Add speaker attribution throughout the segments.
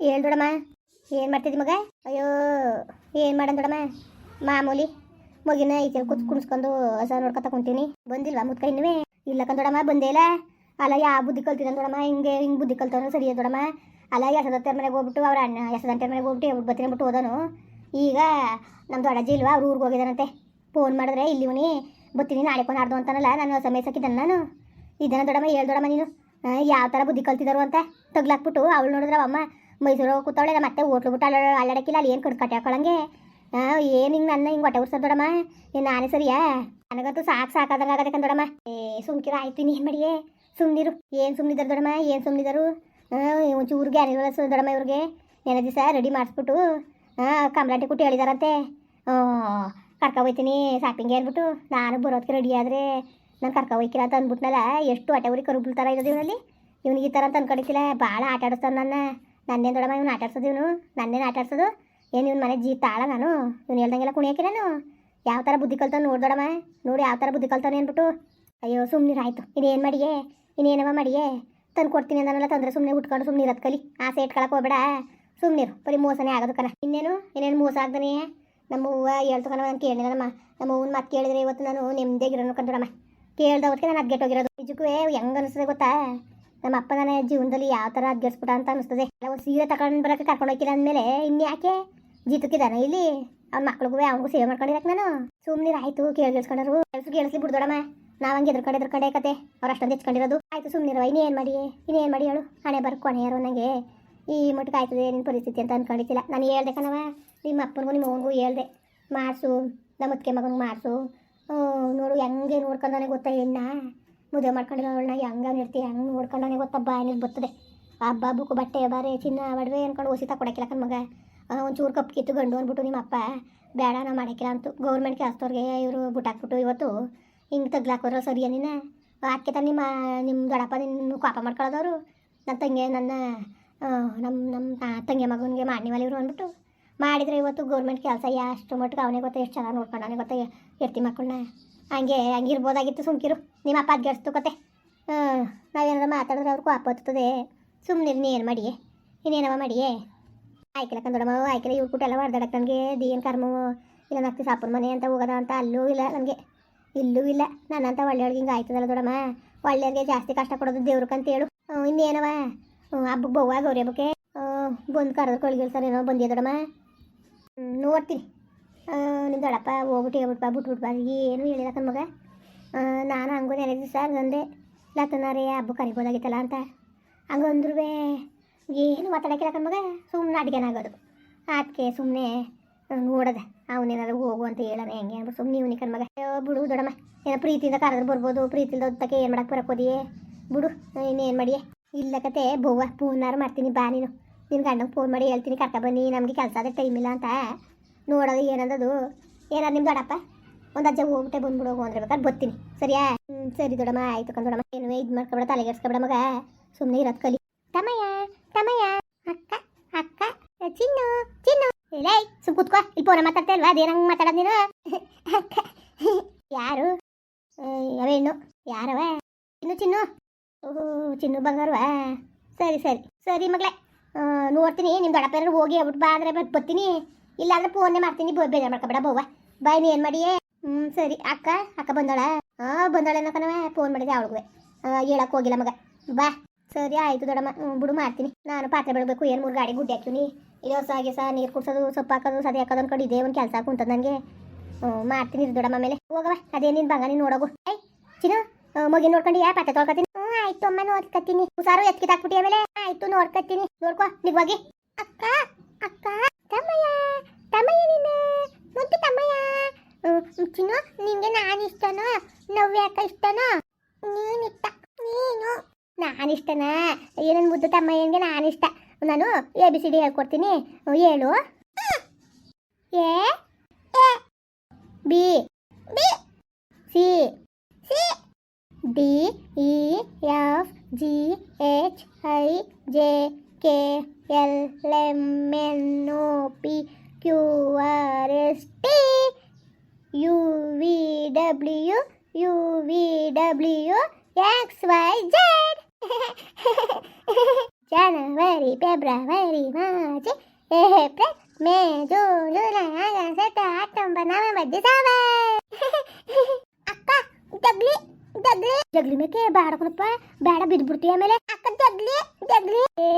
Speaker 1: ಹೇಳ್ ದೊಡಮ್ಮ? ಏನು ಮಾಡ್ತಿದ್ದಿ ಮಗ? ಅಯ್ಯೋ, ಏನು ಮಾಡನ್ ದೊಡಮ್ಮ? ಮಾಮೂಲಿ ಮಗಿನ ಐತೆ ಕೂತ್ ಕುಣಿಸ್ಕೊಂಡು ಹೊಸ ನೋಡ್ಕೊತ ಕುಂತೀನಿ. ಬಂದಿಲ್ವಾ ಮುದ್ಕ ಇನ್ನುವೇ? ಇಲ್ಲ ಕಂದೊಡಮ್ಮ ಬಂದೇ ಇಲ್ಲ. ಅಲ್ಲ, ಯಾವ ಬುದ್ಧಿ ಕಲ್ತಿದ್ದಾನೆ ದೊಡಮ್ಮ? ಹಿಂಗೆ ಹಿಂಗೆ ಬುದ್ಧಿ ಕಲ್ತವನು ಸರಿ ದೊಡಮ್ಮ. ಅಲ್ಲ ಯಶದಂತೆ ಮನೆಗೆ ಹೋಗ್ಬಿಟ್ಟು ಅವ್ರ ಅಣ್ಣ ಯಶದಂತೆ ಮನೆಗೆ ಹೋಗ್ಬಿಟ್ಟು ಹೇಳ್ಬಿಟ್ಟು ಬರ್ತೀನಿ ಬಿಟ್ಟು ಹೋದನು. ಈಗ ನಮ್ಮ ಅಡಜಿ ಇಲ್ವಾ, ಅವ್ರ ಊರಿಗೆ ಹೋಗಿದ್ದಾನಂತೆ ಫೋನ್ ಮಾಡಿದ್ರೆ, ಇಲ್ಲಿ ಇವನಿ ಬತ್ತೀನಿ, ನಾಳೆ ಕೊಂಡು ಆಡ್ದು ಅಂತಾನಲ್ಲ, ನಾನು ಸಮಯ ಸಾಕಿದ್ದಾನೆ ನಾನು. ಇದನ್ನ ದೊಡಮ್ಮ, ಹೇಳ್ ದೊಡಮ್ಮ ನೀನು. ಯಾವ ಥರ ಬುದ್ಧಿ ಕಲ್ತಿದ್ದಾರು ಅಂತ ತಗ್ಲಾಕ್ಬಿಟ್ಟು ಅವಳು ನೋಡಿದ್ರೆ ಅಮ್ಮ ಮೈಸೂರು ಕೂತವಳೆ ಮತ್ತೆ ಹೋಟ್ಲು ಬಿಟ್ಟು ಅಲ್ಲ ಅಲ್ಲಾಡಕ್ಕಿಲ್ಲ, ಅಲ್ಲಿ ಏನು ಕಡ್ ಏನು ಹಿಂಗೆ ನನ್ನ ಹಿಂಗೆ ಹೊಟ್ಟೆ ಉರ್ಸೋದು ದೊಡಮ್ಮ? ಏನು ನಾನೇ ಸರಿಯಾ? ನನಗಂತೂ ಸಾಕು ಸಾಕಾದಂಗೆ ದೊಡಮ್ಮ. ಏ, ಸುಮ್ಕಿರ, ಆಯ್ತು ನೀನು ಮಾಡಿಯೇ? ಸುಮ್ಮನಿರು ಏನು ಸುಮ್ಮನಿದ್ದಾರೆ ದೊಡಮ್ಮ? ಏನು ಸುಮ್ಮನಿದರು ಒಂಚೂರು ಗ್ಯಾರಿ ದೊಡಮ್ಮ ಇವ್ರಿಗೆ. ನೆನೆ ದಿವಸ ರೆಡಿ ಮಾಡಿಸ್ಬಿಟ್ಟು ಕಂಬ್ಲಾಟಿ ಕುಟ್ಟಿ ಹೇಳಿದಾರಂತೆ ಹೋಯ್ತೀನಿ ಶಾಪಿಂಗ್ಗೆ ಅಂದ್ಬಿಟ್ಟು. ನಾನು ಬರೋದಕ್ಕೆ ರೆಡಿ ಆದರೆ ನಾನು ಕರ್ಕ ಹೋಯ್ಕಿಲ್ಲ ಅಂತ ಅಂದ್ಬಿಟ್ನಲ್ಲ, ಎಷ್ಟು ಹೊಟ್ಟೆ ಊರಿಗೆ ಕರುಬುಲ್ ಥರ ಇರೋದು ಇವನಲ್ಲಿ. ಇವನಿಗೆ ಈ ಥರ ಅಂತ ಅನ್ಕೊಂಡಿದ್ದಿಲ್ಲ ಭಾಳ ಆಟ ಆಡಿಸ್ತಾನೆ ನನ್ನ. ನನ್ನೇನು ಮನೆ ಇವ್ನು ಆಟ ಆಡ್ಸೋದು ಇವನು? ನನ್ನೇನು ಆಟಾಡ್ಸೋದು? ಏನು ಇವ್ನ ಮನೆ ಜೀ ತಾಳ ನಾನು? ಇವ್ನು ಹೇಳ್ದಂಗೆಲ್ಲ ಕುಣಿಯಾಕಿರ ನಾನು? ಯಾವ ಥರ ಬುದ್ಧಿ ಕಲ್ತಾನೆ ನೋಡಿ ದೊಡ್ಡಮ್ಮ. ನೋಡಿ ಯಾವ ಥರ ಬುದ್ಧಿ ಕಲ್ತಾನೆ ಅಂದ್ಬಿಟ್ಟು. ಅಯ್ಯೋ ಸುಮ್ಮನೆ ಆಯಿತು. ಇನ್ನೇನು ಮಾಡಿಯೇ? ಇನ್ನೇನವ ಮಾಡಿಯೇ? ತಂದು ಕೊಡ್ತೀನಿ ಅಂದನಲ್ಲ, ತಂದ್ರೆ ಸುಮ್ಮನೆ ಉಟ್ಕೊಂಡು ಸುಮ್ಮನೆ ಇರೋದು ಕಲಿ. ಆಸೆ ಇಟ್ಕೊಳಕ್ಕೆ ಹೋಗ್ಬೇಡ. ಸುಮ್ಮನಿರು ಬರೀ ಮೋಸನೇ ಆಗೋದು ಕಣ. ಇನ್ನೇನು? ಇನ್ನೇನು ಮೋಸ ಆಗ್ದಾನೆ? ನಮ್ಮ ಹೂವು ಹೇಳ್ತು ಕಣ ನಾನು ಕೇಳಿದೆ ನಮ್ಮ ನಮ್ಮ ಹೂವನ ಮಾತು ಕೇಳಿದ್ರೆ ಇವತ್ತು ನಾನು ನೆಮ್ಮದಿಯಾಗಿರೋನು ಕಂದ್ರಮ್ಮ ಕೇಳ್ದವತ್ತಿಗೆ ನಾನು ಅದ್ಗೆಟ್ಟೋಗಿರೋದು. ನಿಜಕ್ಕೂ ಹೆಂಗೆ ಅನಿಸ್ತದೆ ಗೊತ್ತಾ? ನಮ್ಮ ಅಪ್ಪ ನನ್ನ ಜೀವನದಲ್ಲಿ ಯಾವ ಥರ ಅದ್ಗೆಡ್ಸ್ಬಿಟ್ಟ ಅಂತ ಅನಿಸ್ತದೆ ಒಂದು ಸೀರೆ ತಗೊಂಡು ಬರೋಕೆ ಕರ್ಕೊಂಡು ಹೋಗಿಲ್ಲ ಅಂದಮೇಲೆ ಇನ್ಯಾಕೆ ಜೀತಕ್ಕಿದ್ದಾನೆ ಇಲ್ಲಿ. ಅವ್ನ ಮಕ್ಳಿಗೂ ಅವನಿಗೂ ಸೇವೆ ಮಾಡ್ಕೊಂಡಿರಕ್ಕೆ ನಾನು. ಸುಮ್ಮನೆ ಆಯ್ತು ಕೇಳಿಸ್ಕೊಂಡ್ರು ಕೆಲಸ ಕೇಳಿಸ್ಲಿ ಬಿಡ್ದೋಡಮ್ಮ ನಾವು ಹಂಗೆ ಎದ್ರಕಡೆ ಎದ್ರಕಡೆ ಕತೆ. ಅವ್ರು ಅಷ್ಟೊಂದು ಹೆಚ್ಕೊಂಡಿರೋದು ಆಯ್ತು ಸುಮ್ಮನಿರುವ ಇನ್ನೇನು ಮಾಡಿ ಇನ್ನೇನು ಮಾಡಿ ಹೇಳು? ಹಣೆ ಬರ್ಕೊಣೆ ಯಾರು ನನಗೆ ಈ ಮಟ್ಟಿಗೆ ಆಯ್ತದೆ ನಿನ್ನ ಪರಿಸ್ಥಿತಿ ಅಂತ ಅನ್ಕೊಂಡಿದ್ದಿಲ್ಲ. ನಾನು ಹೇಳ್ದೆ ಕಣವ ನಿಮ್ಮ ಅಪ್ಪನಿಗೂ ನಿಮ್ಮ ಅವನಿಗೂ ಹೇಳ್ದೆ. ಮಾಡಿಸು ನಮ್ಮ ಮುತ್ತಿಗೆ ಮಗನಿಗೆ ಮಾಡಿಸು. ನೋಡು, ಹೆಂಗೆ ನೋಡ್ಕೊಂಡವನೇ ಗೊತ್ತಾ ಹೆಣ್ಣ ಮದುವೆ ಮಾಡ್ಕೊಂಡಿರೋಳನ್ನ ಹೆಂಗೆ ಇರ್ತಿ ಹಂಗೆ ನೋಡ್ಕೊಂಡವನೇ ಗೊತ್ತಪ್ಪ ಬಾಯಿನಲ್ಲಿ ಬರ್ತದೆ. ಹಬ್ಬ ಬುಕ್ಕು ಬಟ್ಟೆ ಬಾರೆ ಚಿನ್ನ ಒಡವೆ ಅನ್ಕೊಂಡು ಓಸಿತಾ ಕೊಡಕ್ಕಿಲ್ಲ ಕಣ್ ಮಗ. ಒಂಚೂರು ಕಪ್ ಕಿತ್ತು ಗಂಡು ಅಂದ್ಬಿಟ್ಟು ನಿಮ್ಮ ಅಪ್ಪ ಬೇಡ ನಾ ಮಾಡೋಕ್ಕಿಲ್ಲ ಅಂತು ಗೌರ್ಮೆಂಟ್ ಕೆಲಸದವ್ರಿಗೆ ಇವರು ಬಿಟ್ಟಾಕ್ಬಿಟ್ಟು ಇವತ್ತು ಹಿಂಗೆ ತಗ್ಲಾಕೋರ ಸರಿಯ ನೀನು? ತಾನು ನಿಮ್ಮ ನಿಮ್ಮ ದೊಡ್ಡಪ್ಪ ನಿನ್ನ ಕೋಪ ಮಾಡ್ಕೊಳ್ಳೋದವರು ನನ್ನ ತಂಗಿ, ನನ್ನ ನಮ್ಮ ನಮ್ಮ ತಂಗಿ ಮಗನಿಗೆ ಮಾಡಿವಲ್ಲ ಇವರು ಅಂದ್ಬಿಟ್ಟು ಮಾಡಿದರೆ ಇವತ್ತು ಗೌರ್ಮೆಂಟ್ ಕೆಲಸ ಅಷ್ಟು ಮಟ್ಟಿಗೆ ಅವನೇ ಗೊತ್ತಾ ಎಷ್ಟು ಚೆನ್ನಾಗಿ ನೋಡ್ಕೊಂಡು ಅವನೇ ಗೊತ್ತಾ ಎರ್ತಿ ಮಕ್ಕಳನ್ನ? ಹಂಗೆ ಹಂಗಿರ್ಬೋದಾಗಿತ್ತು ಸುಮ್ಕಿರು. ನಿಮ್ಮ ಅಪ್ಪ ಅದ್ಗೆಡ್ಸ್ತು ಕತೆ. ಹ್ಞೂ ನಾವೇನಾರು ಮಾತಾಡಿದ್ರೆ ಅವ್ರಿಗೂ ಹತ್ತುತ್ತದೆ. ಸುಮ್ಮನೆ ಏನು ಮಾಡಿಯೇ? ಇನ್ನೇನವ ಮಾಡಿಯೇ? ಆಯ್ಕಲ ಕಂದೊಡಮ್ಮ ಆಯ್ಕಲ ಇವ್ರು ಕೂಟ ಎಲ್ಲ ಹೊಡೆದಾಡಕ್ಕೆ ನನಗೆ ದೇನ್ ಕರ್ಮ ಇಲ್ಲ ನಕ್ತಿ ಸಾಪನ ಮನೆ ಅಂತ ಹೋಗೋದ ಅಂತ ಅಲ್ಲೂ ಇಲ್ಲ ನನಗೆ. ಇಲ್ಲೂ ಇಲ್ಲ. ನನ್ನಂತ ಒಳಗೆ ಹಿಂಗೆ ಆಯ್ತದಲ್ಲ ದೊಡಮ್ಮ? ಒಳ್ಳೆಯವ್ರಿಗೆ ಜಾಸ್ತಿ ಕಷ್ಟ ಕೊಡೋದು ದೇವ್ರಕ್ಕಂತೇಳು ಹ್ಞೂ ಇನ್ನೇನವ? ಹಬ್ಬಕ್ಕೆ ಬಹುವ ಗೌರಿ ಹಬ್ಬಕ್ಕೆ? ಬಂದು ಕರೆದು ಏನೋ ಬಂದಿದೆ ದೊಡಮ್ಮ? ನೋಡ್ತೀನಿ. ನಿಮ್ಮ ದೊಡ್ಡಪ್ಪ ಹೋಗ್ಬಿಟ್ಟು ಹೇಳ್ಬಿಟ್ಪ ಬಿಟ್ಟು ಬಾ ಏನು ಹೇಳಿಲ್ಲ ಕಣ್ ಮಗ. ನಾನು ಹಂಗೂ ನೆನೆ ಸರ್, ಅಂದೆ ಲತನಾರೇ ಹಬ್ಬ ಕರಿಬೋದಾಗಿತ್ತಲ್ಲ ಅಂತ. ಹಂಗಂದ್ರೂ ಏನು ಮಾತಾಡೋಕ್ಕಿಲ್ಲ ಕಣ್ ಮಗ ಸುಮ್ಮನೆ ಅಡ್ಗೆನಾಗೋದು ಅದಕ್ಕೆ ಸುಮ್ಮನೆ ನೋಡದೆ, ಅವನೇನಾದ್ರು ಹೋಗು ಅಂತ ಹೇಳೋಣ, ಹೆಂಗೆ ಅಂದ್ಬಿಟ್ಟು ಸುಮ್ಮನೆ ಇವನಿ ಕಣ್ ಮಗ. ಬಿಡು ದೊಡಮ್ಮ ಏನೋ ಪ್ರೀತಿಯಿಂದ ಕರೆದ್ರೆ ಬರ್ಬೋದು ಪ್ರೀತಿಯಿಂದ ಒತ್ತಕ್ಕೆ ಏನು ಮಾಡಕ್ಕೆ ಬರಕ್ಕೋದಿಯೇ ಬಿಡು, ಇನ್ನೇನು ಮಾಡಿಯೇ. ಇಲ್ಲ ಕತೆ ಬೋವ ಪೂನಾರು ಮಾಡ್ತೀನಿ, ಬಾ ನೀನು. ನಿನ್ನ ಗಂಡಂಗೆ ಫೋನ್ ಮಾಡಿ ಹೇಳ್ತೀನಿ, ಕರ್ಕ ಬನ್ನಿ, ನಮಗೆ ಕೆಲಸ ಅದೇ ಟೈಮ್ ಇಲ್ಲ ಅಂತ. ನೋಡೋದು ಏನಂದದು? ಏನಾದ್ರು ನಿಮ್ಮ ದೊಡ್ಡಪ್ಪ ಒಂದು ಅಜ್ಜ ಹೋಗ್ಬಿಟ್ಟೆ ಬಂದ್ಬಿಡು ಹೋಗು ಅಂದ್ರೆ ಬೇಕಾದ್ರೆ ಬರ್ತೀನಿ. ಸರಿಯಾ? ಹ್ಞೂ ಸರಿ ದೊಡಮ್ಮ ಆಯ್ತು ಕಂದ್ ದೊಡಮ್ಮ ಏನು ಇದು ಮಾಡ್ಕೊಬೇಡ ತಲೆಗೆಡ್ಸ್ಕೊಬೇಡ ಮಗ. ಸುಮ್ಮನೆ ಇರೋದು ಕಲಿ. ತಮ್ಮಯ್ಯ ತಮಯ್ಯ. ಅಕ್ಕ ಅಕ್ಕ. ಚಿನ್ನು ಚಿನ್ನು. ಇಲ್ಲೇ ಸುಮ್ ಕುತ್ಕೋ. ಇಲ್ಲಿ ಫೋನ ಮಾತಾಡ್ತಾ ಇಲ್ವಾ? ಅದೇನಂಗೆ ಮಾತಾಡೋದು ನೀನು? ಅಕ್ಕ. ಯಾರು? ಏ, ಅವ ಹೆಣ್ಣು. ಯಾರವ? ಚಿನ್ನು ಚಿನ್ನು. ಓಹೋ ಚಿನ್ನು ಬಂಗಾರವಾ? ಸರಿ ಸರಿ. ಸರಿ ಮಗಳೇ. ನೋಡ್ತೀನಿ. ನಿಮ್ಮ ದೊಡ್ಡಪ್ಪ ಹೋಗಿ ಹೇಳ್ಬಿಟ್ಟು ಬಾ ಅಂದ್ರೆ ಬರ್ತೀನಿ. ಇಲ್ಲಾಂದ್ರೆ ಫೋನೇ ಮಾಡ್ತೀನಿ ಬೇಜಾರು ಮಾಡ್ಕೊಬೇಡ ಬವ್ವ. ಬಾಯ್ ನೀ ಏನು ಮಾಡಿಯೇ? ಹ್ಮ್, ಸರಿ. ಅಕ್ಕ ಅಕ್ಕ ಬಂದಾಳ? ಹಾ ಬಂದಾಳೇನೋ ಕಣವ ಫೋನ್ ಮಾಡಿದೆ ಅವಳಗುವೆ ಹೇಳಕ್ ಹೋಗಿಲ್ಲ ಮಗ. ಬಾ. ಸರಿ, ಆಯ್ತು ದೊಡ್ಡಮ್ಮ. ಬಿಡು, ಮಾಡ್ತೀನಿ. ನಾನು ಪಾತ್ರೆ ಬೆಳಬೇಕು ಏನು ಮೂರು ಗಾಡಿ ಗುಡ್ಡಿ ಹಾಕ್ತೀನಿ. ಇದು ಹೊಸ ಸಹ ನೀರು ಕುಡ್ಸೋದು, ಸೊಪ್ಪು ಹಾಕೋದು, ಸದಿ ಹಾಕೋದು ಅನ್ಕೊಂಡು ಇದೇ ಒಂದು ಕೆಲಸ ಕುಂತದ ನನಗೆ ಮಾಡ್ತೀನಿ ದೊಡ್ಡಮ್ಮ ಮೇಲೆ ಹೋಗವ ಅದೇ ನಿನ್ನ ಬಂಗ ನೀನು ನೋಡೋಗು. ಐ ಚಿನ್ನು ಮಗಿನ ನೋಡ್ಕೊಂಡು ಯಾ ಪಾತ್ರೆ ತೊಳ್ಕೊತೀನಿ. ಹ್ಞೂ ಆಯ್ತು ಅಮ್ಮ ನೋಡ್ಕೊತೀನಿ ಹುಷಾರು ಎತ್ಕಿತ್ ಹಾಕ್ಬಿಟ್ಟಿ ಆಮೇಲೆ. ಆಯ್ತು, ನೋಡ್ಕತ್ತೀನಿ. ನೋಡ್ಕೊ ಹೋಗಿ ಅಕ್ಕ ತಮ್ಮಯ್ಯ ತಮ್ಮಯ್ಯ ನಿನ್ನ ಮುದ್ದು ತಮ್ಮಯ್ಯ ಹ್ಮ್, ನಿಂಗೆ ನಾನು ಇಷ್ಟನೋ? ನವ್ಯಾಕ ಇಷ್ಟನೋ? ನೀನು ಇಷ್ಟ. ನೀನು. ನಾನು ಇಷ್ಟನಾ? ಏನನ್ ಮುದ್ದು ತಮ್ಮಯ್ಯನಿಗೆ ನಾನು ಇಷ್ಟ. ನಾನು ಎ ಬಿ ಸಿ ಡಿ ಹೇಳ್ಕೊಡ್ತೀನಿ. ಹೇಳು. A B B C C D E F G H I J K L M N O P Q R S T U V W U V W X Y Z January February March April May June July August September October November December ಅಕ್ಕ, ಜಗ್ಲಿ ಜಗ್ಲಿ. ಜಗ್ಲಿ ಮೇಕೆ ಬೇಡ ಬ್ಯಾಡ ಬೇಡ ಬಿದ್ಬಿಡ್ತೀಯ ಆಮೇಲೆ. ಅಕ್ಕ, ಜಗ್ಲಿ ಜಗ್ಲಿ. ಏ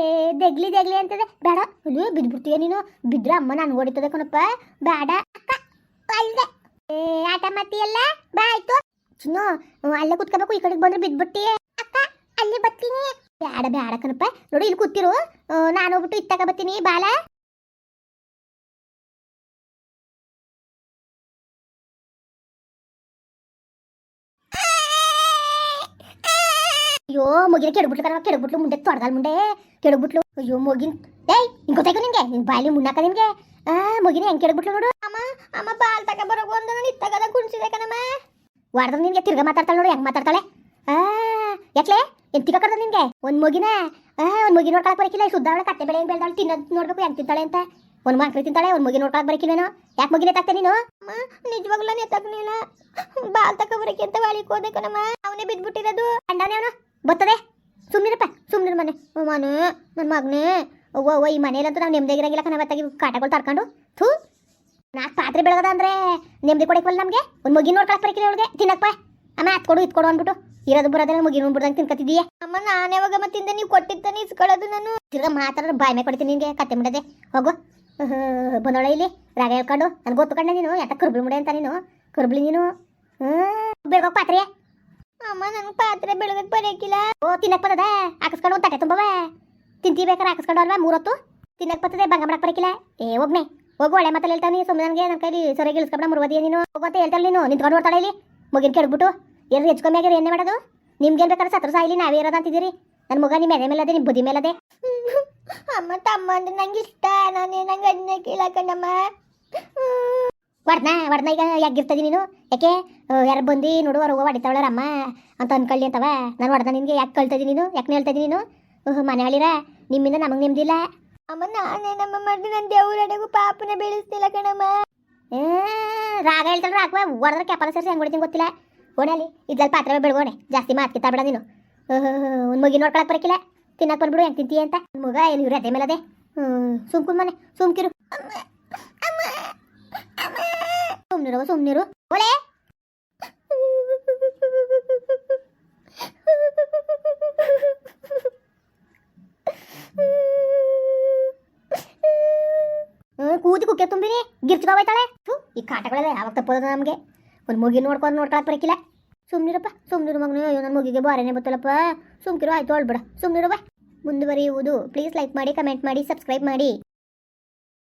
Speaker 1: ದಗ್ಲಿ ದಗ್ಲಿ ಅಂತದೆ ಬೇಡ ಅಲ್ಲಿ ಬಿದ್ಬಿಡ್ತೀಯ ನೀನು. ಬಿದ್ರೆ ಅಮ್ಮ ನಾನು ಹೊಡಿತದೆ ಕಣಪ್ಪ. ಬೇಡ ಅಕ್ಕ ಅಲ್ದೆ ಏ ಆಟ ಮಾಡ್ತೀಯಲ್ಲ ಬಾ ಆಯ್ತು. ಚಿನ್ನು ಅಲ್ಲೇ ಕುತ್ಕೋಬೇಕು, ಈ ಕಡೆಗೆ ಬಂದ್ರೆ ಬಿದ್ಬಿಟ್ಟಿ ಅಕ್ಕ, ಅಲ್ಲಿ ಬರ್ತೀನಿ. ಬೇಡ ಬೇಡ ಕಣಪ್ಪ. ನೋಡಿ, ಇಲ್ಲಿ ಕೂತಿರು. ನಾನು ಹೋಗ್ಬಿಟ್ಟು ಇತ್ತಾಗ ಬರ್ತೀನಿ. ಬಾಲ. ಅಯ್ಯೋ ಮುಗಿನ ಕೆಡಬಿಟ್ಲು ಕಣ ಕೆಡಬಿಟ್ಲು ಮುಂದೆ, ತೊಡಗಲ್ ಮುಂದೆ. ಕೆಡಬಿಟ್ಲು ಅಯ್ಯೋ, ಮುಗಿನ್ ಏಯ್, ಹಿಂಗ್ ಗೊತ್ತಾಯ್ತು ನಿಂಗೆ? ನಿನ್ ಬಾಯಲ್ಲಿ ಮುನ್ನಾಕ ನಿನ್ಗೆ ಆ, ಮುಗಿನ ಹೆಂಗ್ ಕೆಡಬಿಟ್ಲು ನೋಡು. ಅಮ್ಮ ಬಾಲ ತಕ ಬರೋ ಒಂದು ನಾನು ಇತ್ತಾಗದ ಕುಣಿಸಿದೆ ಕಣಮ್ಮ. ವಾರದ ನಿನ್ಗೆ ತಿರ್ಗ ಮಾತಾಡ್ತಾಳೆ ನೋಡು ಹೆಂಗ್ ಮಾತಾಡ್ತಾಳೆ? ಆ ಯಾಕ್ಲೆ? ಎಂತಿಗ ಕಡ್ದ ನಿನ್ಗೆ? ಒಂದ್ ಮುಗಿನ? ಆ ಒಂದ್ ಮುಗಿ ನೋಡ್ಕೊಳಕ್ ಬರಕಿಲ್ಲ ಶುದ್ಧ ಕತ್ತೆ ಬೆಳೆ ಹೆಂಗ್ ಬೆಳ್ದಾಳೆ ತಿನ್ನೋದ್ ನೋಡ್ಬೇಕು ಹೆಂಗ್ ತಿಂತಾಳೆ ಅಂತ. ಒಂದ್ ಮಕ್ಳು ತಿಂತಾಳೆ ಒಂದ್ ಮುಗಿ ನೋಡ್ಕೊಳಕ್ ಬರಕಿಲ್ವೇನೋ? ಯಾಕೆ ಮುಗಿನ ತಾಕ್ತೆ ನೀನು? ನಿಜವಾಗ್ಲೂ ನೆತ್ತಾಗ್ಲಿಲ್ಲ ಬಾಲ್ ತಕ ಬರಕ್ಕೆ ಅಂತ ವಾಳಿ ಹೋದೆ ಕಣಮ್ಮ. ಅವನೇ ಬಿದ್ಬಿಟ್ಟಿರೋದು. ಅಂಡಾನೆ ಅವನು? ಬರ್ತದೆ ಸುಮ್ಮನಿರಪ್ಪ ಸುಮ್ನಿರು ಮನೆ. ಓ ಮನೆ ನನ್ನ ಮಗನೇ. ಅವ್ವ ಅವ್ವ ಈ ಮನೇಲಂತೂ ನಾವು ನೆಮ್ಮದಿಗಿರಂಗಿಲ್ಲ ಕಣ ಬತ್ತಾಗಿ ಕಾಟಗಳು ತರ್ಕೊಂಡು. ಥೂ. ನಾಲ್ಕು ಪಾತ್ರೆ ಬೆಳಗದ ಅಂದ್ರೆ ನೆಮ್ಮದಿ ಕೊಡಕ್ವಲ್ಲ ನಮಗೆ? ಒಂದು ಮುಗಿ ನೋಡ್ಕೊಳಕ್ ಬರಕಿಲ್ಲ ಅವಳಿಗೆ ತಿನ್ನಪ್ಪ ಅಮ್ಮ, ಅತ್ ಕೊಡು ಇತ್ಕೊಡು ಅಂದ್ಬಿಟ್ಟು. ಇರೋದು ಬರೋದ್ರೆ ಮುಗಿ ನೋಡ್ಬಿಡ್ದಂಗೆ ತಿನ್ಕತಿದೀಯ ಅಮ್ಮ, ನಾನು ಯಾವಾಗ ಮತ್ತಿಂದ ನೀವು ಕೊಟ್ಟಿದ್ದಾನೆ ಇಸ್ಕೊಳ್ಳೋದು ನಾನು. ತಿರ್ಗ ಮಾತಾಡೋದು ಬಾಯ್ ಕೊಡ್ತೀನಿ ನಿನಗೆ ಕತೆ ಮುಡದೆ. ಹೋಗು. ಬಂದೋಳ ಇಲ್ಲಿ. ರಾಗ ಹೇಳ್ಕೊಂಡು. ನನ್ಗೆ ಗೊತ್ತು ನೀನು, ಯಾಕ ಕರ್ಬಳಿ ಮುಡೆ ಅಂತ ನೀನು. ಕರ್ಬಳಿ ನೀನು. ಹ್ಞೂ. ಬೆಳಗೋಗ ಪಾತ್ರೆ. ಅಮ್ಮ ನನ್ ಪಾತ್ರೆ ಬೆಳಗಕ್ಕೆ ಬರೋಕಿಲ್ಲ. ಓ, ತಿನ್ನಕ್ ಬರ್ತದ? ಹಾಕಿಸ್ಕೊಂಡು ತಟೆ ತುಂಬವ. ತಿಂತಿ ಬೇಕಾರೆ ಹಾಕಿಸ್ಕೊಂಡು ಅಲ್ವಾ ಮೂರತ್ತು? ತಿನ್ನಕ್ ಬರ್ತದೆ ಬಂಗ ಮಾಡಕ್ ಬರಕಿಲ್ಲ. ಏ ಒಗ್ನೆ ಹೋಗು ಒಳ್ಳೆ ಮತ್ತೆ ಹೇಳ್ತಾನೆ ಸುಮ್ಮನೆ ನನಗೆ ನನ್ನ ಕೈಲಿ ಸರಿಯಾಗಿ ಇಳಿಸ್ಕೊಂಡ ಮುರುವದಿಯ ನೀನು. ಹೋಗುತ್ತೆ ಹೇಳ್ತಾಳೆ ನೀನು ನಿಂತ್ಕೊಂಡು ನೋಡ್ತಾಳೆ ಇಲ್ಲಿ. ಮುಗಿನ ಕೆಡ್ಬಿಟ್ಟು. ಎಲ್ಲರೂ ಹೆಚ್ಚು ಕಮ್ಮಿ ಆಗ್ಯಾರ ಏನೇ ಮಾಡೋದು? ನಿಮ್ಗೇನು ಬೇಕಾದ್ರೆ ಸತ್ರ ಸಾಯಿಲಿ ನಾವೇ ಇರೋದು ಅಂತಿದ್ದೀರಿ. ನನ್ನ ಮಗ ನಿಮ್ಮ ಮೇಲೆ ಮೇಲದೆ ನಿಮ್ಮ ಬುದ್ಧಿ ಮೇಲದೆ. ಅಮ್ಮ ತಮ್ಮ ಅಂದ್ರೆ ನಂಗೆ ಇಷ್ಟ. ನಾನು ನಂಗೆ ಅದನ್ನ ಕೇಳಕಣ್ಣಮ್ಮ ವಡ್ನ ವಡ್ನ ಈಗ ಯಾಕಿರ್ತದೆ ನೀನು. ಯಾಕೆ? ಯಾರು ಬಂದು ನೋಡು ಹೊರಗೆ ಹೊಡಿತಾವಳರ ಅಮ್ಮ. ಅಂತ ಅನ್ಕೊಳ್ಳಿ ಅಂತವ. ನಾನು ಹೊಡ್ದ ನಿನಗೆ ಯಾಕೆ ಕಳ್ತದಿ ನೀನು? ಯಾಕೆ ಹೇಳ್ತಾ ಇದೀನಿ ನೀನು? ಮನೆ ಹೇಳಿರ ನಿಮ್ಮಿಂದ ನಮಗೆ ನೆಮ್ಮದಿಲ್ಲ ಅಮ್ಮ ನಾನೇ ನಮ್ಮ ಮಾಡಿದ್ರೆ ನನ್ನ ದೇವ್ರಡೆಗೂ ಪಾಪನ ಬೀಳಿಸ್ತಿಲ್ಲ ಕಣಮ್ಮ. ಏ ರಾಗ ಹೇಳ್ತಾಳೆ ರಾಗ ಹೊಡೆದ್ರೆ ಕೆಪಾಲ ಸೇರಿಸಿ ಹೆಂಗೆ ಹೊಡಿತೀನಿ ಗೊತ್ತಿಲ್ಲ. ಓಣಲ್ಲಿ ಇದ್ರಲ್ಲಿ ಪಾತ್ರೆ ಬೆಳಗೋಣೆ ಜಾಸ್ತಿ ಮಾತ್ಕಿತಾ ಬಿಡ ನೀನು. ಒಂದು ಮುಗಿ ನೋಡ್ಕೊಳಕ್ ಬರಕಿಲ್ಲ. ತಿನ್ನಕ್ ಬಂದ್ಬಿಡು ಹೆಂಗೆ ತಿಂತೀಯ ಅಂತ. ಮಗ ಏನು ಇವ್ರು ಅದೇ ಮೇಲದೆ? ಸುಮ್ಕು ಮನೆ ಸುಮ್ಕಿರು. ಸುಮ್ನಿರು ಸುಮ್ನಿರು. ಒಲೆ ಹ್ಮ್, ಕೂತಿ ಕುಕ್ಕೆ ತುಂಬಿರಿ ಥು, ಈ ಕಾಟಗಳೆಲ್ಲ ಯಾವಾಗ ತಪ್ಪೋದ ನಮಗೆ? ಒಂದು ಮುಗಿ ನೋಡ್ಕೊಂಡು ನೋಡ್ಕೊಳಕ್ ಬರಕಿಲ್ಲ. ಸುಮ್ನಿರಪ್ಪ ಸುಮ್ನಿರು ಮಗನು ಅಯ್ಯೋ ನನ್ನ ಮುಗಿಗೆ ಬಾರೇನೆ ಬತ್ತಲ್ಲಪ್ಪ. ಸುಮ್ಕಿರು ಆಯ್ತು ಅಳ್ಬಿಡ. ಸುಮ್ನಿರಪ್ಪ ಮುಂದುವರಿಯುವುದು. ಪ್ಲೀಸ್ ಲೈಕ್ ಮಾಡಿ ಕಮೆಂಟ್ ಮಾಡಿ ಸಬ್ಸ್ಕ್ರೈಬ್ ಮಾಡಿ.